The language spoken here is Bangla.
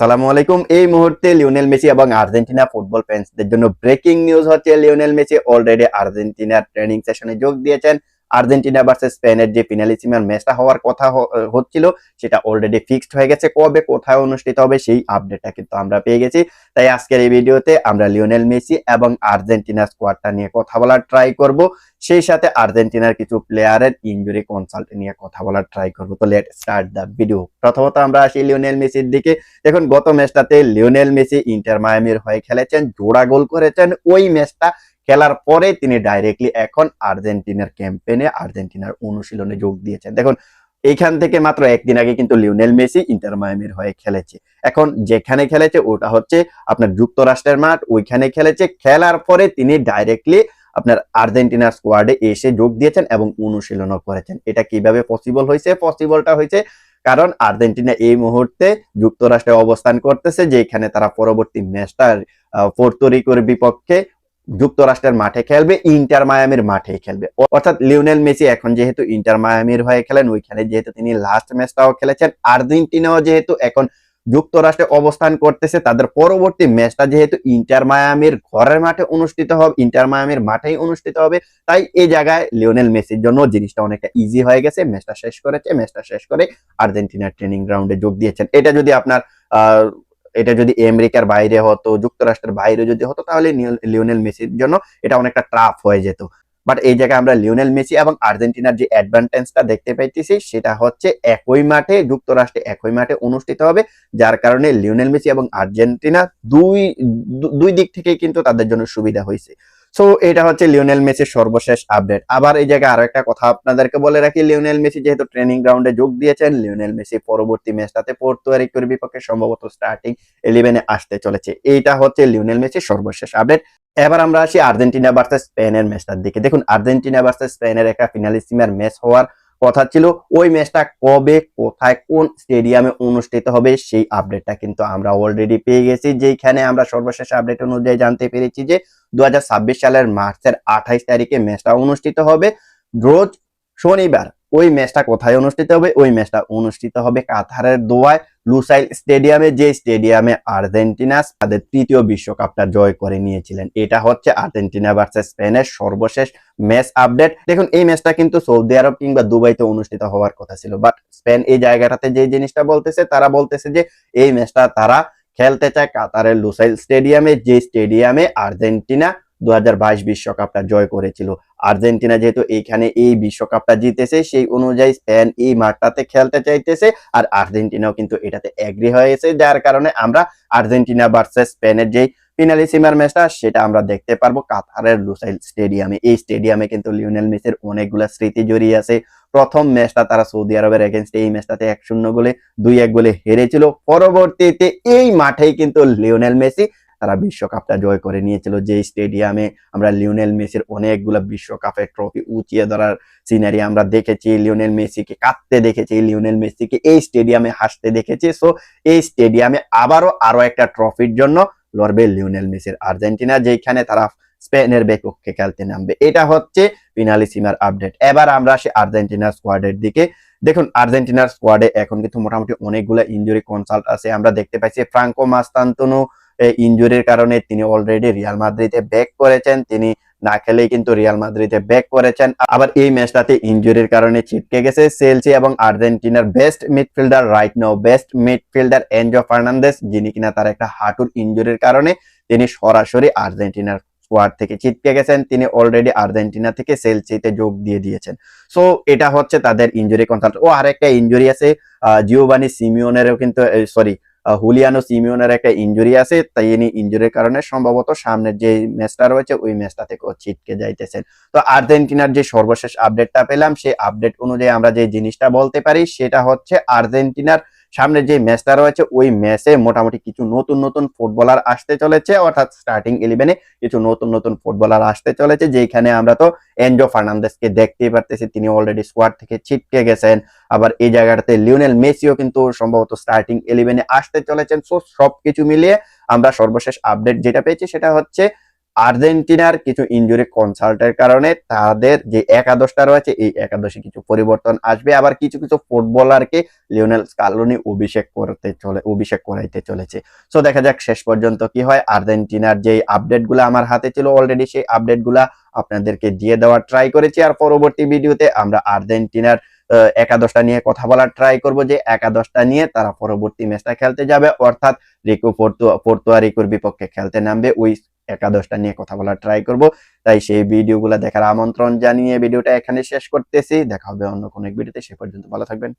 আসসালামু আলাইকুম। এই মুহূর্তে লিওনেল মেসি এবং আর্জেন্টিনা ফুটবল ফ্যান্সদের জন্য ব্রেকিং নিউজ হচ্ছে লিওনেল মেসি অলরেডি আর্জেন্টিনার ট্রেনিং সেশনে যোগ দিয়েছেন। আর্জেন্টিনা ভার্সেস স্পেনের যে ফিনালিসিমার ম্যাচটা হওয়ার কথা হচ্ছিল, সেটা অলরেডি ফিক্সড হয়ে গেছে কবে, কোথায় অনুষ্ঠিত হবে সেই আপডেটটা কিন্তু আমরা পেয়ে গেছি। তাই আজকের এই ভিডিওতে আমরা লিওনেল মেসি এবং আর্জেন্টিনার স্কোয়াডটা নিয়ে কথা বলার ট্রাই করব। সেই সাথে আর্জেন্টিনার কিছু প্লেয়ারের ইনজুরি কনসাল্ট নিয়ে কথা বলার ট্রাই করব। তো লেট স্টার্ট দ্য ভিডিও প্রথমত আমরা আসি লিওনেল মেসির দিকে। দেখুন, গত ম্যাচটাতে লিওনেল মেসি ইন্টার মায়ামির হয়ে খেলেছেন, জোড়া গোল করেছেন। ওই ম্যাচটা খেলার পরে তিনি ডাইরেক্টলি এখন আর্জেন্টিনার ক্যাম্পেনে আর্জেন্টিনার অনুশীলনে যোগ দিয়েছেন। দেখুন, এইখান থেকে মাত্র একদিন আগে কিন্তু লিওনেল মেসি ইন্টার হয়ে খেলেছে। এখন যেখানে খেলেছে, ওটা হচ্ছে আপনার যুক্তরাষ্ট্রের মাঠ, ওইখানে খেলেছে। খেলার পরে তিনি ডাইরেক্টলি আপনার আর্জেন্টিনার স্কোয়াডে এসে যোগ দিয়েছেন এবং অনুশীলনও করেছেন। এটা কীভাবে পসিবল হয়েছে? পসিবলটা হয়েছে কারণ আর্জেন্টিনা এই মুহূর্তে যুক্তরাষ্ট্রে অবস্থান করতেছে, যেখানে তারা পরবর্তী ম্যাচটা পোর্তোরিকোর বিপক্ষে যুক্তরাষ্ট্রের মাঠে খেলবে, ইন্টার মায়ামির মাঠে খেলবে। অর্থাৎ লিওনেল মেসি এখন যেহেতু ইন্টার মায়ামির হয়ে খেলেন, ওইখানে যেহেতু তিনি লাস্ট ম্যাচটাও খেলেছেন, আর্জেন্টিনাও যেহেতু এখন যুক্তরাষ্ট্রে অবস্থান করতেছে, তাদের পরবর্তী ম্যাচটা যেহেতু ইন্টার মায়ামির ঘরের মাঠে অনুষ্ঠিত হবে, ইন্টার মায়ামির মাঠেই অনুষ্ঠিত হবে, তাই এই জায়গায় লিওনেল মেসির জন্য জিনিসটা অনেকটা ইজি হয়ে গেছে ম্যাচটা শেষ করেছে ম্যাচটা শেষ করে আর্জেন্টিনার ট্রেনিং গ্রাউন্ডে যোগ দিয়েছেন। এটা যদি আপনার, আহ এটা যদি আমেরিকার বাইরে হতো, যুক্তরাষ্ট্রের বাইরে যদি হতো, তাহলে লিওনেল মেসির জন্য এটা অনেকটা ট্রাফ হয়ে যেত। বাট এই জায়গায় আমরা লিওনেল মেসি এবং আর্জেন্টিনার যে অ্যাডভান্টেজটা দেখতে পাইতেছি, সেটা হচ্ছে একই মাঠে, যুক্তরাষ্ট্রে একই মাঠে অনুষ্ঠিত হবে, যার কারণে লিওনেল মেসি এবং আর্জেন্টিনা দুই দুই দিক থেকে কিন্তু তাদের জন্য সুবিধা হয়েছে সো এটা হচ্ছে লিওনেল মেসির সর্বশেষ আপডেট আবার এই জায়গায় আরও একটা কথা আপনাদেরকে বলে রাখি, লিওনেল মেসি যেহেতু ট্রেনিং গ্রাউন্ডে যোগ দিয়েছেন, লিওনেল মেসি পরবর্তী ম্যাচটাতে পোর্তুয়ারিকোর বিপক্ষে সম্ভবত স্টার্টিং ইলেভেনে আসতে চলেছে। এইটা হচ্ছে লিওনেল মেসির সর্বশেষ আপডেট এবার আমরা আসি আর্জেন্টিনা ভার্সেস স্পেনের ম্যাচটার দিকে। দেখুন, আর্জেন্টিনা ভার্সেস স্পেনের একটা ফিনালিসিমার ম্যাচ হওয়ার কথা ছিল, ওই ম্যাচটা কবে, কোথায়, কোন স্টেডিয়ামে অনুষ্ঠিত হবে, সেই আপডেটটা কিন্তু আমরা অলরেডি পেয়ে গেছি। যেখানে আমরা সর্বশেষ আপডেট অনুযায়ী জানতে পেরেছি যে দু হাজার ছাব্বিশ সালের মার্চের আঠাইশ তারিখে ম্যাচটা অনুষ্ঠিত হবে। রোজ শনিবার ওই ম্যাচটা কোথায় অনুষ্ঠিত হবে? ওই ম্যাচটা অনুষ্ঠিত হবে কাতারের দোয়ায়। লুসাইল স্টেডিয়ামে, যে স্টেডিয়ামে আর্জেন্টিনা তাদের তৃতীয় বিশ্বকাপটা জয় করে নিয়েছিলেন। এটা হচ্ছে আর্জেন্টিনা ভার্সেস স্পেনের সর্বশেষ ম্যাচ আপডেট। দেখুন, এই ম্যাচটা কিন্তু সৌদি আরব কিংবা দুবাইতে অনুষ্ঠিত হওয়ার কথা ছিল। বাট স্পেন এই জায়গাটাতে যে জিনিসটা বলতেছে, তারা বলতেছে যে এই ম্যাচটা তারা খেলতে চায় কাতারের লুসাইল স্টেডিয়ামে, যে স্টেডিয়ামে আর্জেন্টিনা দু বিশ্বকাপটা জয় করেছিল। আর্জেন্টিনা যেহেতু এইখানে এই বিশ্বকাপটা জিতেছে, সেই অনুযায়ী স্পেন এই মাঠটাতে খেলতে চাইতেছে আর আর্জেন্টিনাও কিন্তু এটাতে এগ্রি হয়েছে। যার কারণে আমরা আর্জেন্টিনা ভার্সেস স্পেনের যেই ফিনালিসিমার ম্যাচটা সেটা আমরা দেখতে পারব কাতারের লুসাইল স্টেডিয়ামে। এই স্টেডিয়ামে কিন্তু লিওনেল মেসির অনেকগুলো স্মৃতি জড়িয়ে আছে। প্রথম ম্যাচটা তারা সৌদি আরবের এগেনস্ট এই ম্যাচটাতে এক শূন্য গোলে, দুই এক গোলে হেরেছিল। পরবর্তীতে এই মাঠেই কিন্তু লিওনেল মেসি তারা বিশ্বকাপটা জয় করে নিয়েছিল। যে স্টেডিয়ামে আমরা লিওনেল মেসির অনেকগুলো বিশ্বকাপের ট্রফি উঁচিয়ে ধরার সিনারি আমরা দেখেছি, লিওনেল মেসিকে কাঁদতে দেখেছি, লিওনেল মেসিকে এই স্টেডিয়ামে হাসতে দেখেছি। সো এই স্টেডিয়ামে আবারও আরও একটা ট্রফির জন্য লড়বে লিওনেল মেসির আর্জেন্টিনা, যেখানে তারা স্পেনের বিপক্ষে খেলতে নামবে। এটা হচ্ছে ফিনালিসিমার আপডেট এবার আমরা আসি আর্জেন্টিনার স্কোয়াডের দিকে। দেখুন, আর্জেন্টিনার স্কোয়াডে এখন কিন্তু মোটামুটি অনেকগুলো ইনজুরি কনসাল্ট আছে। আমরা দেখতে পাইছি ফ্রাঙ্কো মাস্তান্তনু ইনজুরির কারণে তিনি অলরেডি রিয়াল মাদ্রিদে ব্যাক করেছেন। তিনি না খেলেই কিন্তু রিয়াল মাদ্রিদে ব্যাক করেছেন। আবার এই ম্যাচটাতে ইনজুরির কারণে ছিটকে গেছে সেলসি এবং আর্জেন্টিনার best midfielder right now best midfielder Enzo Fernandez যিনি কিনা তার একটা হাঁটুর ইনজুরির কারণে তিনি সরাসরি আর্জেন্টিনার স্কোয়াড থেকে ছিটকে গেছেন। তিনি অলরেডি আর্জেন্টিনা থেকে সেলসিতে যোগ দিয়ে দিয়েছেন। সো এটা হচ্ছে তাদের ইনজুরি কনসাল্ট ও আরেকটা ইনজুরি আছে জিওবানি সিমিওনেরও কিন্তু সরি হুলিয়ানো সিমিওনের একটা ইঞ্জুরি আছে, তাই ইনি ইঞ্জুরির কারণে সম্ভবত সামনের যে ম্যাচটা রয়েছে, ওই ম্যাচটা থেকে ছিটকে যাইতেছেন। তো আর্জেন্টিনার যে সর্বশেষ আপডেটটা পেলাম, সেই আপডেট অনুযায়ী আমরা যে জিনিসটা বলতে পারি, সেটা হচ্ছে আর্জেন্টিনার সামনে যে ম্যাচটা রয়েছে, ওই ম্যাচে মোটামুটি কিছু নতুন নতুন ফুটবলার আসতে চলেছে। অর্থাৎ স্টার্টিং ইলেভেনে কিছু নতুন নতুন ফুটবলার আসতে চলেছে, যেখানে আমরা তো এনজো ফার্নান্দেসকে দেখতেই পারতেছি। তিনি অলরেডি স্কোয়াড থেকে ছিটকে গেছেন। আবার এই জায়গাটাতে লিওনেল মেসিও কিন্তু সম্ভবত স্টার্টিং ইলেভেনে আসতে চলেছেন। সো সবকিছু মিলিয়ে আমরা সর্বশেষ আপডেট যেটা পেয়েছি, সেটা হচ্ছে আর্জেন্টিনার কিছু ইনজুরি কনসাল্টের কারণে তাদের যে একাদশটা রয়েছে, এই একাদশে কিছু পরিবর্তন আসবে। আবার কিছু কিছু ফুটবলারকে লিওনেল স্কালোনি অভিষেক করতে চলে, অভিষেক করাইতে চলেছে। সো দেখা যাক শেষ পর্যন্ত কি হয়। আর্জেন্টিনার যে আপডেটগুলো আমার হাতে ছিল অলরেডি সেই আপডেটগুলা আপনাদেরকে দিয়ে দেওয়ার ট্রাই করেছি। আর পরবর্তী ভিডিওতে আমরা আর্জেন্টিনার একাদশটা নিয়ে কথা বলার ট্রাই করব যে একাদশটা নিয়ে তারা পরবর্তী ম্যাচটা খেলতে যাবে। অর্থাৎ রিকু পর্তুয়া পর্তুয়া রিকুর বিপক্ষে খেলতে নামবে। ওই একাদশটা নিয়ে কথা বলার ট্রাই করব। তাই সেই ভিডিওগুলো দেখার আমন্ত্রণ জানিয়ে ভিডিওটা এখানে শেষ করতেছি। দেখা হবে অন্য কোনো এক ভিডিওতে সে পর্যন্ত ভালো থাকবেন।